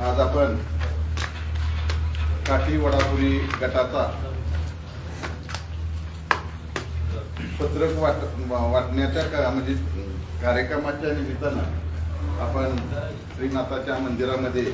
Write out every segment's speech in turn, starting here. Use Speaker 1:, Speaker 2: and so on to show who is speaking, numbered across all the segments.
Speaker 1: आज आपण काठी वडापुरी गटाचा पत्रक वाट वाटण्याच्या का- म्हणजे कार्यक्रमाच्या निमित्तानं आपण श्रीनाथाच्या मंदिरामध्ये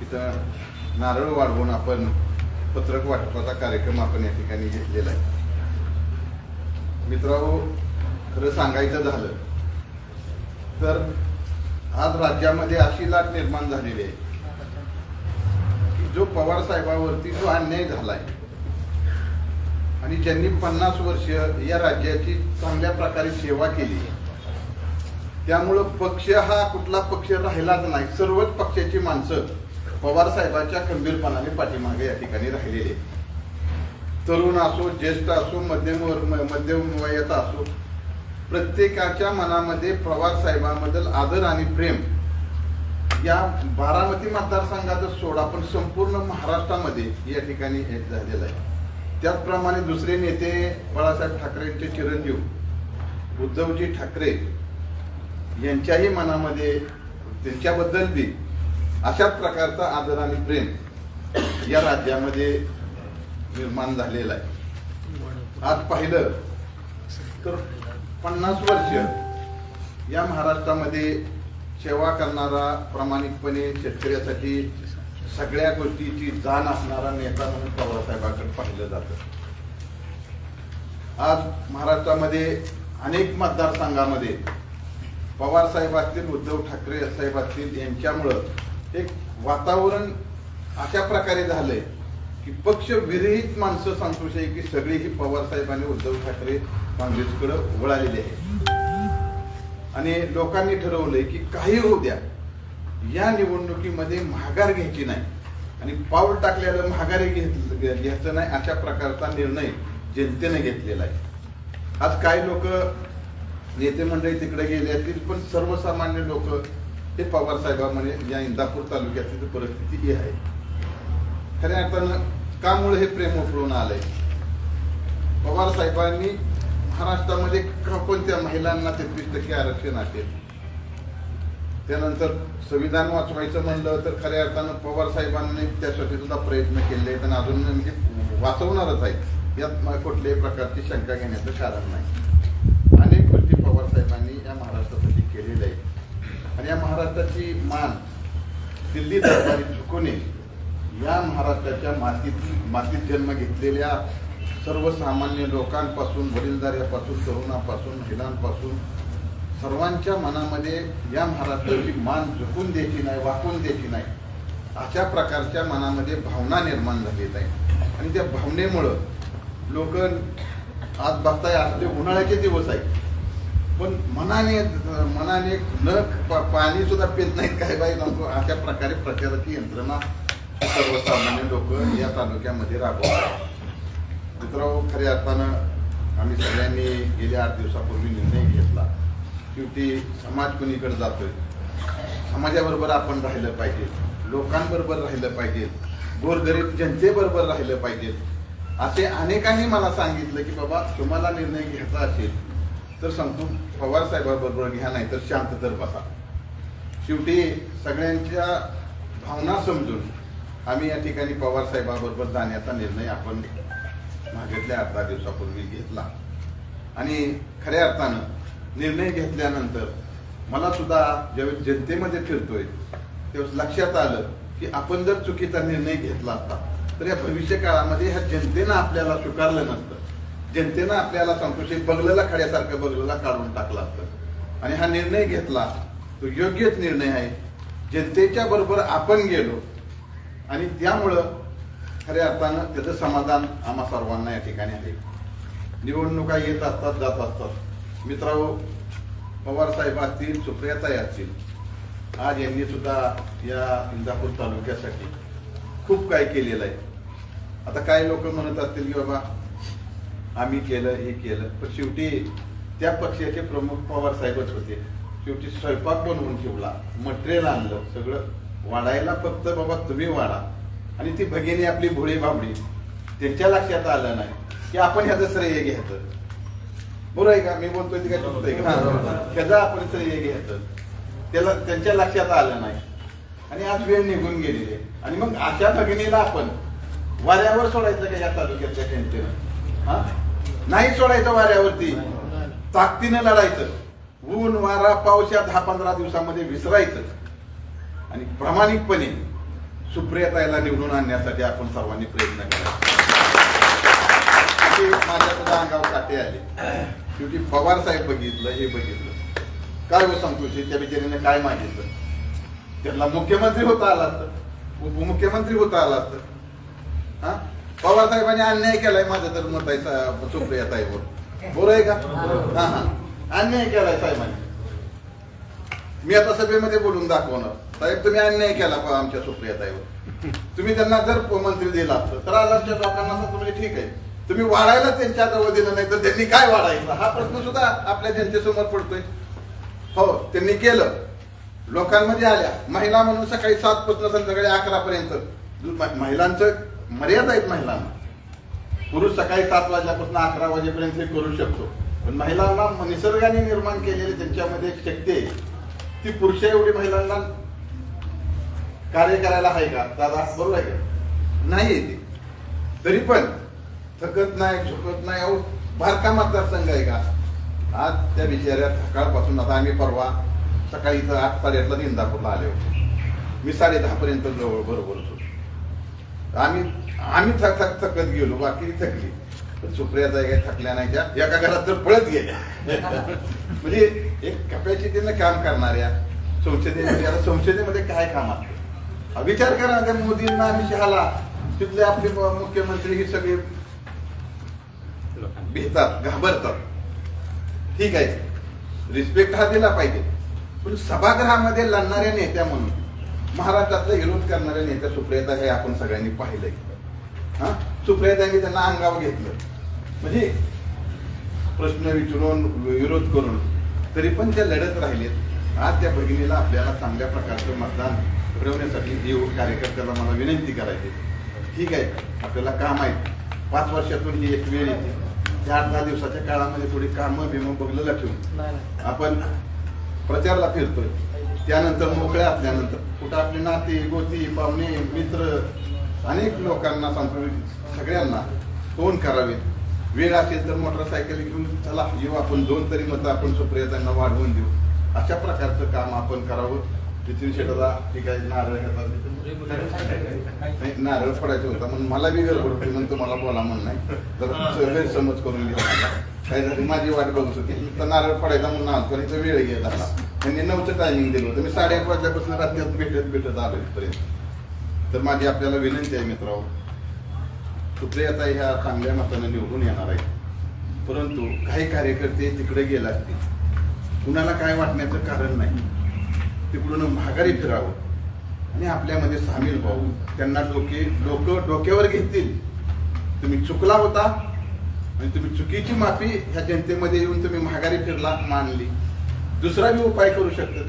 Speaker 1: तिथं नारळ वाढवून आपण पत्रक वाटपाचा कार्यक्रम आपण या ठिकाणी घेतलेला आहे. मित्रांनो खरं सांगायचं झालं तर आज राज्यामध्ये अशी लाट निर्माण झालेली आहे. की जो पवार साहेबावरती जो अन्याय झालाय आणि ज्यांनी पन्नास वर्ष या राज्याची चांगल्या प्रकारे सेवा केली त्यामुळं पक्ष हा कुठला पक्ष राहिलाच नाही. सर्वच पक्षाची माणसं पवार साहेबांच्या खंबीरपणाने पाठीमागे या ठिकाणी राहिलेले तरुण असो ज्येष्ठ असो मध्यम मध्यम वयाचा असो प्रत्येकाच्या मनामध्ये पवार साहेबांबद्दल आदर आणि प्रेम. या बारामती मतदारसंघाचा सोडा पण संपूर्ण महाराष्ट्रामध्ये या ठिकाणी हे झालेला आहे. त्याचप्रमाणे दुसरे नेते बाळासाहेब ठाकरेंचे चिरंजीव उद्धवजी ठाकरे यांच्याही मनामध्ये त्यांच्याबद्दल बी अशाच प्रकारचा आदर आणि प्रेम या राज्यामध्ये निर्माण झालेला आहे. आज पाहिलं तर पन्नास वर्ष या महाराष्ट्रामध्ये सेवा करणारा प्रामाणिकपणे शेतकऱ्यासाठी सगळ्या गोष्टीची जाण असणारा नेता म्हणून पवारसाहेबांकडे पाहिलं जातं. आज महाराष्ट्रामध्ये अनेक मतदारसंघामध्ये पवारसाहेब असतील उद्धव ठाकरे साहेब असतील यांच्यामुळं एक वातावरण अशा प्रकारे झालंय की पक्ष विरहित माणसं सांगतो आहे की सगळी ही पवार साहेबांनी आणि उद्धव ठाकरे काँग्रेसकडे वळालेली आहे आणि लोकांनी ठरवलंय की काही होऊ द्या. या निवडणुकीमध्ये महागार घ्यायची नाही. आणि पाऊल टाकल्याला महागारी घेत घ्यायचं नाही अशा प्रकारचा निर्णय जनतेने घेतलेला आहे. आज काही लोक नेते मंडळी तिकडे गेले असतील पण सर्वसामान्य लोक हे पवार साहेबांमध्ये या इंदापूर तालुक्यातील परिस्थिती ही आहे. खऱ्या अर्थानं कामुळे हे प्रेम उफळून आलंय. पवार साहेबांनी महाराष्ट्रामध्ये कोणत्या महिलांना तेहतीस टक्के आरक्षण असेल? त्यानंतर संविधान वाचवायचं म्हणलं तर खऱ्या अर्थानं पवार साहेबांनी त्यासाठी सुद्धा प्रयत्न केले आणि अजून म्हणजे वाचवणारच आहे यात कुठल्याही प्रकारची शंका घेण्याचं कारण नाही. अनेक गोष्टी पवार साहेबांनी या महाराष्ट्रासाठी केलेल्या आहेत. आणि या महाराष्ट्राची मान दिल्ली दरबारी झुकवणे या महाराष्ट्राच्या मातीत मातीत जन्म घेतलेल्या सर्वसामान्य लोकांपासून वडीलधाऱ्यापासून तरुणापासून महिलांपासून सर्वांच्या मनामध्ये या महाराष्ट्राची मान झुकून द्यायची नाही वाकून द्यायची नाही अशा प्रकारच्या मनामध्ये भावना निर्माण झालेली आहे. आणि त्या भावनेमुळं लोक आज बघताय असले उन्हाळ्याचे दिवस आहेत. पण मनाने मनाने न पा- पाणी सुद्धा पित नाहीत काय बाई नको अशा प्रकारे प्रचाराची यंत्रणा सर्वसामान्य लोक या तालुक्यामध्ये राबवतात. मित्र खऱ्या अर्थानं आम्ही सगळ्यांनी गेल्या आठ दिवसापूर्वी निर्णय घेतला शेवटी समाज कुणीकडे जातोय? समाजाबरोबर आपण राहिलं पाहिजे लोकांबरोबर राहिलं पाहिजे गोरगरीब जनतेबरोबर राहिलं पाहिजे. असे अनेकांनी मला सांगितलं की बाबा तुम्हाला निर्णय घ्यायचा असेल तर सांगतो पवार साहेबाबरोबर घ्या नाही तर शांत तर बसा. शेवटी सगळ्यांच्या भावना समजून आम्ही या ठिकाणी पवार साहेबाबरोबर जाण्याचा निर्णय आपण मागितल्या अर्धा दिवसापूर्वी घेतला. आणि खऱ्या अर्थानं निर्णय घेतल्यानंतर मला सुद्धा ज्यावेळेस जनतेमध्ये फिरतोय तेव्हा लक्षात आलं की आपण जर चुकीचा निर्णय घेतला असता तर या भविष्य काळामध्ये ह्या जनतेनं आपल्याला स्वीकारलं नसतं. जनतेनं आपल्याला संतोषित बगलेला खड्यासारखं बगलेला काढून टाकलं असतं. आणि हा निर्णय घेतला तो योग्यच निर्णय आहे. जनतेच्या बरोबर आपण गेलो आणि त्यामुळं खऱ्या अर्थानं त्याचं समाधान आम्हा सर्वांना या ठिकाणी आहे. निवडणुका येत असतात जात असतात. मित्रांनो पवार साहेब असतील सुप्रियाताई असतील आज यांनी सुद्धा या इंदापूर तालुक्यासाठी खूप काय केलेलं आहे. आता काही लोक म्हणत असतील की बाबा आम्ही केलं हे केलं. पण शेवटी त्या पक्षाचे प्रमुख पवार साहेबच होते. शेवटी स्वयंपाक बनवून ठेवला मटेरियल आणलं सगळं वाढायला फक्त बाबा तुम्ही वाढा. आणि ती भगिनी आपली भोळी बाबडी त्यांच्या लक्षात आलं नाही की आपण ह्याचं श्रेय घ्यायचं. बरोबर आहे का? मी बोलतोय काय चुकतंय का? ह्याचं आपण श्रेय घ्यायचं. त्याला त्यांच्या लक्षात आलं नाही. आणि आज वेळ निघून गेलेली आहे. आणि मग अशा भगिनीला आपण वाऱ्यावर सोडायचं का या तालुक्यातल्या जनतेनं? हा? नाही सोडायचं वाऱ्यावरती. ताकदीनं लढायचं. ऊन वारा पाऊस या दहा पंधरा दिवसामध्ये विसरायचं. आणि प्रामाणिकपणे सुप्रियताईला निवडून आणण्यासाठी आपण सर्वांनी प्रयत्न केला. माझ्या सुद्धा अंगावर काटे आले. शेवटी पवार साहेब बघितलं हे बघितलं. काय हो संतोषी त्या बिचारीने काय मागितलं? त्याला मुख्यमंत्री होता आला असतं. उपमुख्यमंत्री होता आला असतं. हा? पवार साहेबांनी अन्याय केलाय माझं तर मत आहे सुप्रिया साहेब बरोबर आहे का? हा हा. अन्याय केलाय साहेबांनी. मी आता सभेमध्ये बोलून दाखवणार. साहेब तुम्ही अन्याय केला पहा आमच्या सुप्रियाताईवर. तुम्ही त्यांना जर मंत्री दिला असतं तर आज आमच्या लोकांना असं तुम्ही ठीक आहे. तुम्ही वाढायला त्यांच्या जवळ दिलं नाही तर त्यांनी काय वाढायचं? हा प्रश्न सुद्धा आपल्या जनतेसमोर पडतोय. हो त्यांनी केलं. लोकांमध्ये आल्या. महिला म्हणून सकाळी सात पासून संध्याकाळी अकरा पर्यंत. महिलांचं मर्यादा आहेत महिलांना. पुरुष सकाळी सात वाजल्यापासून अकरा वाजेपर्यंत हे करू शकतो. पण महिलांना निसर्गाने निर्माण केलेली त्यांच्यामध्ये एक शक्ती आहे. ती पुरुष एवढी महिलांना कार्य करायला आहे का? दादा बरोबर आहे का? नाही आहे ती. तरी पण थकत नाही झुकत नाही. अहो बारका मतदारसंघ आहे का? आज त्या बिचाऱ्या सकाळपासून आता आम्ही परवा सकाळी इथं आठ साडेआठला इंदापूरला आले होते. मी साडे दहापर्यंत जवळ बरोबर होतो. आम्ही आम्ही थक थक थकत गेलो. बाकी थकली. पण सुप्रियाताई थकल्या नाही त्या. एका घरात तर पळत गेल्या. म्हणजे एक कपॅसिटीनं काम करणाऱ्या संसदेमध्ये संसदेमध्ये काय काम असतं हा विचार करा त्या मोदींना आणि शहाला. तिथले आपले मुख्यमंत्री ही सगळे भीतात घाबरतात. ठीक आहे. रिस्पेक्ट हा दिला पाहिजे. पण सभागृहामध्ये लढणाऱ्या नेत्या म्हणून महाराष्ट्रातला विरोध करणाऱ्या नेत्या सुप्रियता हे आपण सगळ्यांनी पाहिलंय. हा? सुप्रियतांनी त्यांना अंगावर घेतलं. म्हणजे प्रश्न विचारून विरोध करून तरी पण त्या लढत राहिलेत. आज त्या भगिनीला आपल्याला चांगल्या प्रकारचं मतदान घडवण्यासाठी येऊ कार्यकर्त्याला मला विनंती करायची ठीक आहे आपल्याला काम आहे. पाच वर्षातून ही एक वेळ येते. त्या आठ दहा दिवसाच्या काळामध्ये थोडी कामं बिमं बघलं ठेवून आपण प्रचारला फिरतोय. त्यानंतर मोकळ्या असल्यानंतर कुठं आपले नाते गोती पाहुणे मित्र अनेक लोकांना सांगतो सगळ्यांना फोन करावे. वेळ असेल तर मोटरसायकल घेऊन चला येऊ आपण. दोन तरी मतं आपण सुप्रियतांना वाढवून देऊ. अशा प्रकारचं काम आपण करावं. नितीन शेटाचा ठीक आहे नारळ घेतात. नाही नारळ फोडायचं होता म्हणून मला बी गडबड होती म्हणून तुम्हाला बोला म्हणून नाही. तर गैरसमज करून घेतला काय झाली माझी वाट बघत होती. तर नारळ फोडायचा म्हणून आलो पण इथं वेळ गेला. त्यांनी नऊचं टायमिंग दिलं होतं. मी साडेआठ वाजल्यापासून रात्री भेटत भेटत आलो इथपर्यंत. तर माझी आपल्याला विनंती आहे मित्रांनो. सुप्रियाता ह्या चांगल्या मतानं निवडून येणार आहे परंतु काही कार्यकर्ते तिकडे गेले असतील कुणाला काय वाटण्याचं कारण नाही. तिकडून माघारी फिरावं. आणि आपल्यामध्ये सामील व्हावं. त्यांना डोके डोकं डोक्यावर घेतील. तुम्ही चुकला होता. आणि तुम्ही चुकीची माफी ह्या जनतेमध्ये येऊन तुम्ही माघारी फिरला मानली. दुसरा बी उपाय करू शकतात.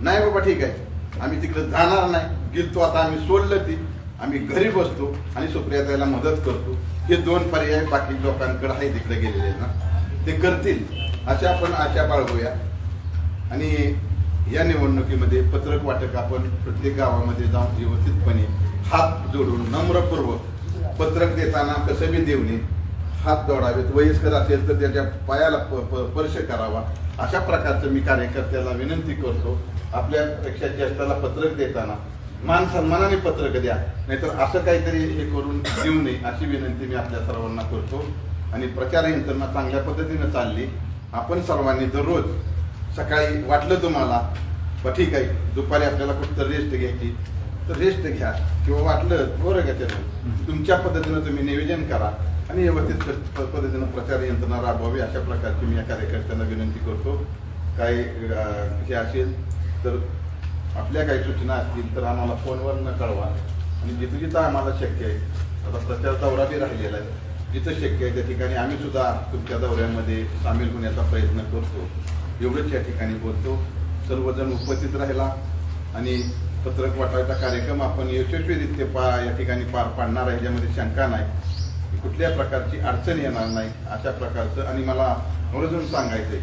Speaker 1: नाही बाबा ठीक आहे. आम्ही तिकडे जाणार नाही. गेलतो आता आम्ही सोडलं ती. आम्ही घरी बसतो आणि सुप्रियाताईला मदत करतो. हे दोन पर्याय बाकी लोकांकडे आहे तिकडे गेलेले ना. ते करतील. अशा आपण आशा बाळगूया. आणि या निवडणुकीमध्ये पत्रक वाटक आपण प्रत्येक गावामध्ये जाऊन व्यवस्थितपणे हात जोडून नम्रपूर्वक पत्रक देताना कसं बी देऊ नये हात जोडावेत. वयस्कर असेल तर त्याच्या पायाला प- प- स्पर्श करावा. अशा प्रकारचं मी कार्यकर्त्याला विनंती करतो. आपल्यापेक्षा ज्येष्ठाला पत्रक देताना मान सन्मानाने पत्रक द्या. नाहीतर असं काहीतरी हे करून देऊ नये अशी विनंती मी आपल्या सर्वांना करतो. आणि प्रचार यंत्रणा चांगल्या पद्धतीनं चालली. आपण सर्वांनी दररोज सकाळी वाटलं तुम्हाला ब ठीक आहे दुपारी आपल्याला कुठं रेस्ट घ्यायची. तर रेस्ट घ्या किंवा वाटलं बरं का त्यानं तुमच्या पद्धतीनं तुम्ही निवेदन करा आणि व्यवस्थित पद्धतीनं प्रचार यंत्रणा राबवावी अशा प्रकारची मी या कार्यकर्त्यांना विनंती करतो. काही हे असेल तर आपल्या काही सूचना असतील तर आम्हाला फोनवर न कळवा. आणि जिथं जिथं आम्हाला शक्य आहे आता प्रचार दौरा बी राहिलेला आहे जिथं शक्य आहे त्या ठिकाणी आम्ही सुद्धा तुमच्या दौऱ्यामध्ये सामील होण्याचा प्रयत्न करतो. एवढंच या ठिकाणी बोलतो. सर्वजण उपस्थित राहिला आणि पत्रक वाटायचा कार्यक्रम आपण यशस्वीरित्या पा या ठिकाणी पार पाडणार आहे याच्यामध्ये शंका नाही. कुठल्या प्रकारची अडचण येणार नाही अशा प्रकारचं. आणि मला आवर्जून सांगायचंय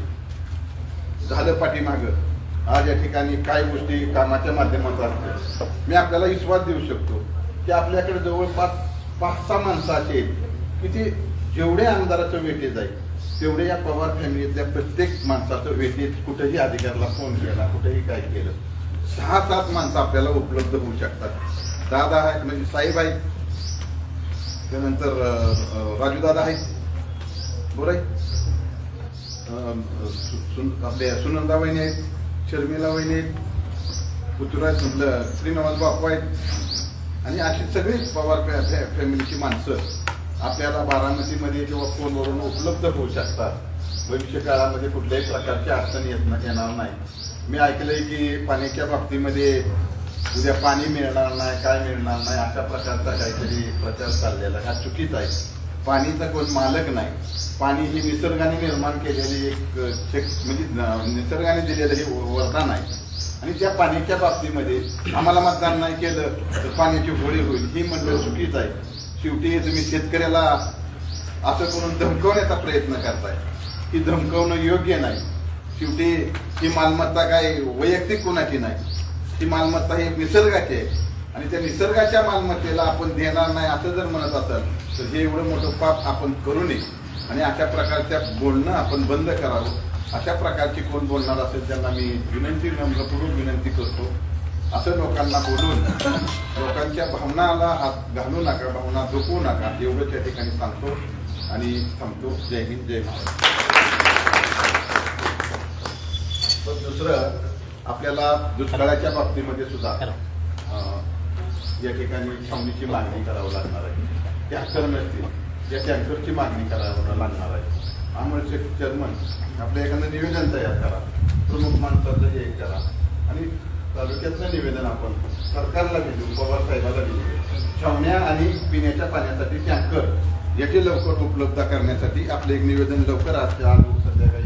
Speaker 1: झालं पाठीमागं. आज या ठिकाणी काय गोष्टी कामाच्या माध्यमाचा असतील. मी आपल्याला विश्वास देऊ शकतो की आपल्याकडे जवळपास पाच सहा माणसं आहेत. की ते जेवढे आमदाराचं वेटेज आहे तेवढे या पवार फॅमिलीतल्या प्रत्येक माणसाचं वेटेज कुठेही अधिकाऱ्याला फोन केला कुठेही काय केलं. सहा सात माणसं आपल्याला उपलब्ध होऊ शकतात. दादा आहेत म्हणजे साहेब आहेत. त्यानंतर राजू दादा आहेत. बरं आहे. सु- सुन- आपल्या सुनंदा आहेत. शर्मिला वहिनी पुतुराज पुतुरा आहेत म्हटलं श्रीनिवास बापू आहेत. आणि अशी सगळी पवार फॅमिलीची माणसं आपल्याला बारामतीमध्ये किंवा फोनवरून उपलब्ध होऊ शकतात. भविष्य काळामध्ये कुठल्याही प्रकारची अडचण येत येणार नाही. मी ऐकलंय की पाण्याच्या बाबतीमध्ये उद्या पाणी मिळणार नाही काय मिळणार नाही अशा प्रकारचा काहीतरी प्रचार चाललेला हा चुकीचा आहे. पाणीचा कोण मालक नाही. पाणी ही निसर्गाने निर्माण केलेली एक म्हणजे निसर्गाने दिलेलं हे वरदान आहे. आणि त्या पाण्याच्या बाबतीमध्ये आम्हाला मतदान नाही केलं तर पाण्याची होळी होईल ही म्हणणं चुकीचं आहे. शेवटी तुम्ही शेतकऱ्याला असं करून धमकवण्याचा प्रयत्न करताय की धमकवणं योग्य नाही. शेवटी ही मालमत्ता काय वैयक्तिक कोणाची नाही. ही मालमत्ता ही निसर्गाची आहे. आणि त्या निसर्गाच्या मालमत्तेला आपण देणार नाही असं जर म्हणत असाल तर हे एवढं मोठं पाप आपण करू नये. आणि अशा प्रकारच्या बोलणं आपण बंद करावं. अशा प्रकारची कोण बोलणार असेल त्यांना मी विनंती नम्रपूर्वक विनंती करतो. असं लोकांना बोलून लोकांच्या भावनाला हात घालू नका भावना दुखवू नका एवढं त्या ठिकाणी सांगतो आणि थांबतो. जय हिंद जय महाराष्ट्र. पण दुसरं आपल्याला दुष्काळाच्या बाबतीमध्ये सुद्धा या ठिकाणी छावणीची मागणी करावं लागणार आहे. टँकर नसतील या टँकरची मागणी करायला लागणार आहे. आमचे चेअरमन आपलं एखादं निवेदन तयार करा. प्रमुख माणसाचं हे करा. आणि तालुक्यातलं निवेदन आपण सरकारला भेटू पवार साहेबाला दिलं. छावण्या आणि पिण्याच्या पाण्यासाठी टँकर याची लवकर उपलब्ध करण्यासाठी आपलं एक निवेदन लवकर आज आज संध्याकाळी